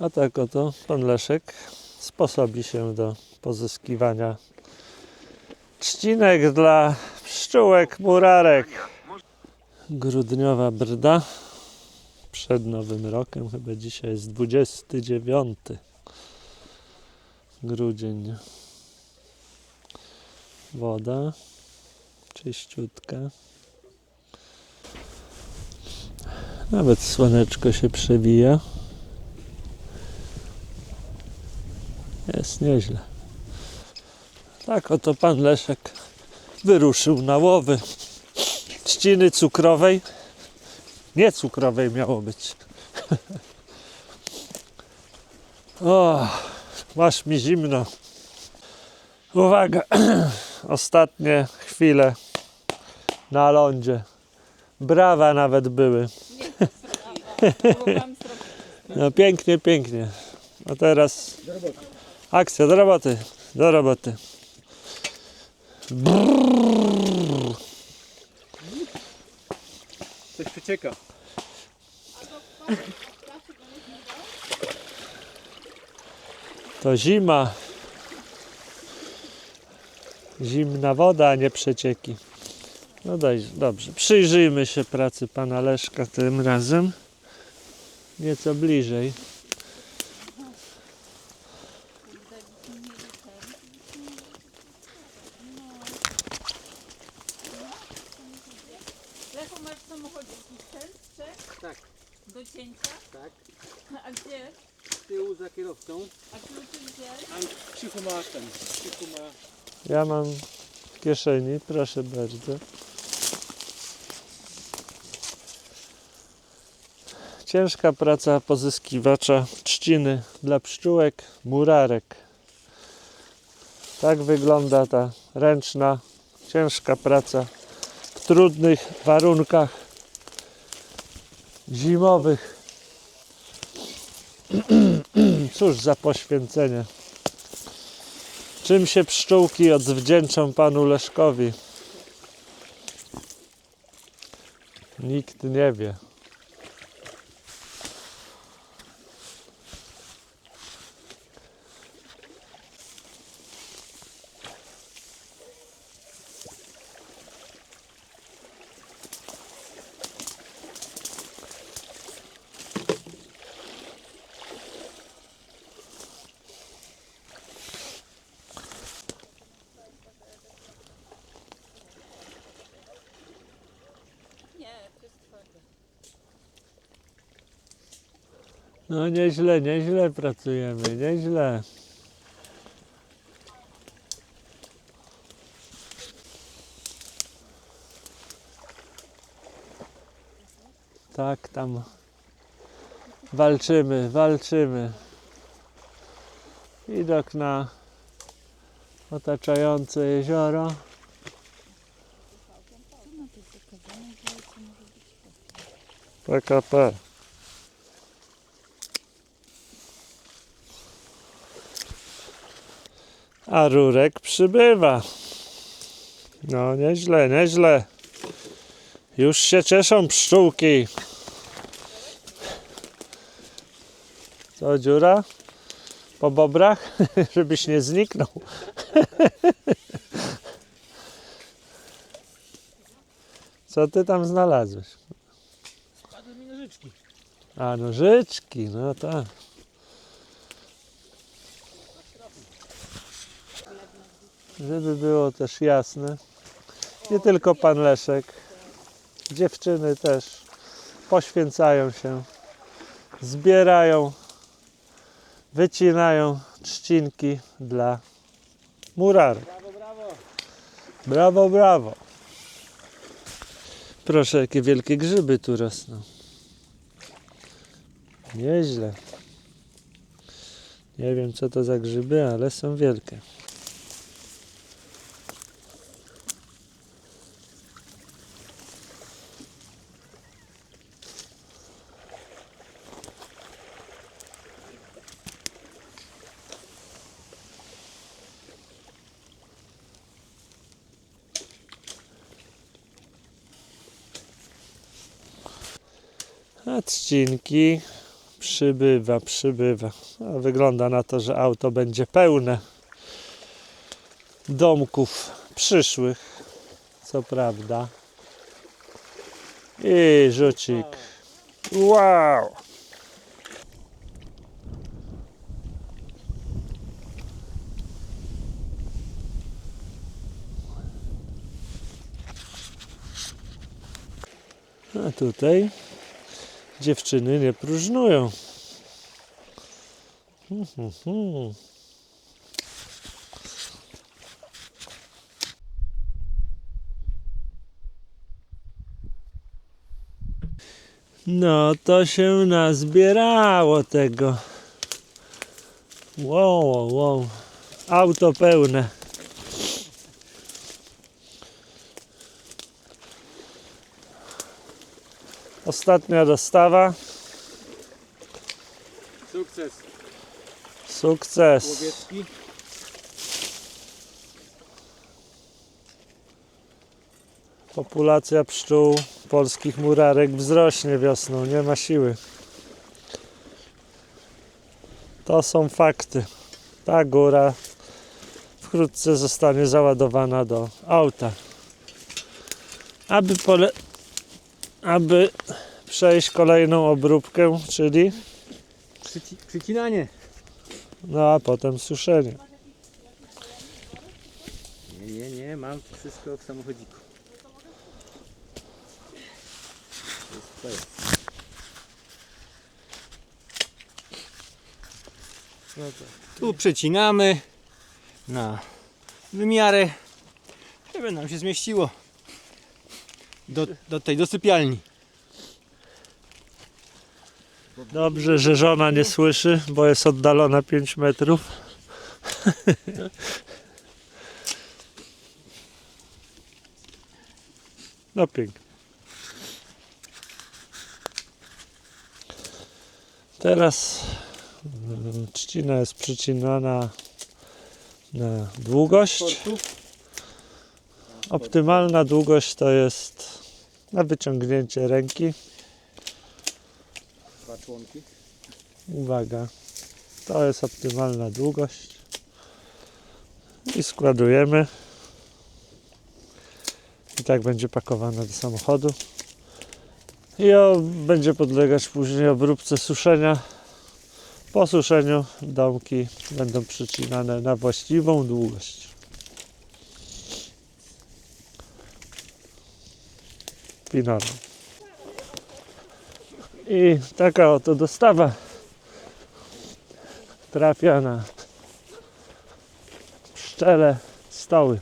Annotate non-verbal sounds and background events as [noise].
A tak oto pan Leszek sposobi się do pozyskiwania trzcinek dla pszczółek, murarek. Grudniowa brda przed Nowym Rokiem, chyba dzisiaj jest 29 grudzień. Woda czyściutka. Nawet słoneczko się przewija. Jest nieźle. Tak oto pan Leszek wyruszył na łowy trzciny cukrowej. Nie cukrowej miało być. [laughs] O, masz mi zimno. Uwaga, [clears throat] ostatnie chwile na lądzie. Brawa nawet były. [laughs] No pięknie, pięknie. A teraz akcja do roboty, do roboty. Brrr. Coś przecieka. To zima. Zimna woda, a nie przecieki. No daj, dobrze. Przyjrzyjmy się pracy pana Leszka tym razem. Nieco bliżej. Lechu, masz w samochodzie jakiś ten sprzęt Tak, do cięcia? tak. [laughs] A gdzie? Z tyłu za kierowcą. A kluczy gdzie? A Krzychu ma ten. Krzychu ma... Ja mam w kieszeni, proszę bardzo. Ciężka praca pozyskiwacza trzciny dla pszczółek, murarek. Tak wygląda ta ręczna, ciężka praca w trudnych warunkach zimowych. [clears throat] Cóż za poświęcenie. Czym się pszczółki odwdzięczą panu Leszkowi? Nikt nie wie. No nieźle, nieźle pracujemy, nieźle. Tak, tam walczymy, walczymy. Widok na otaczające jezioro. PKP. A rurek przybywa. No nieźle, nieźle. Już się cieszą pszczółki. Co dziura? Po bobrach? [laughs] Żebyś nie zniknął. [laughs] Co ty tam znalazłeś? Spadły mi nożyczki. A nożyczki, no tak. Żeby było też jasne, nie tylko pan Leszek, dziewczyny też poświęcają się, zbierają, wycinają trzcinki dla murarek. Brawo, brawo. Brawo, brawo. Proszę, jakie wielkie grzyby tu rosną. Nieźle. Nie wiem, co to za grzyby, ale są wielkie. A trzcinki Przybywa, przybywa. A wygląda na to, że auto będzie pełne domków przyszłych. Co prawda. I rzucik. Wow! A tutaj dziewczyny nie próżnują. No to się nazbierało tego. Wow, wow. Auto pełne. Ostatnia dostawa. Sukces. Sukces. Łowiecki. Populacja pszczół polskich murarek wzrośnie wiosną, nie ma siły. To są fakty. Ta góra wkrótce zostanie załadowana do auta. Aby, pole... Aby przejść kolejną obróbkę, czyli Przyci przycinanie. no a potem suszenie. Nie, nie, nie, mam wszystko w samochodziku. Jest twoje. No tak. Tu przecinamy na wymiarę, żeby nam się zmieściło do, do tej dosypialni. Dobrze, że żona nie słyszy, bo jest oddalona 5 metrów. [laughs] No pięknie. Teraz mm, trzcina jest przycinana na długość. Optymalna długość to jest na wyciągnięcie ręki. Dwa członki. Uwaga, to jest optymalna długość. I składujemy. I tak będzie pakowana do samochodu. I o, będzie podlegać później obróbce suszenia. Po suszeniu domki będą przycinane na właściwą długość. I taka oto dostawa trafia na pszczele stoły.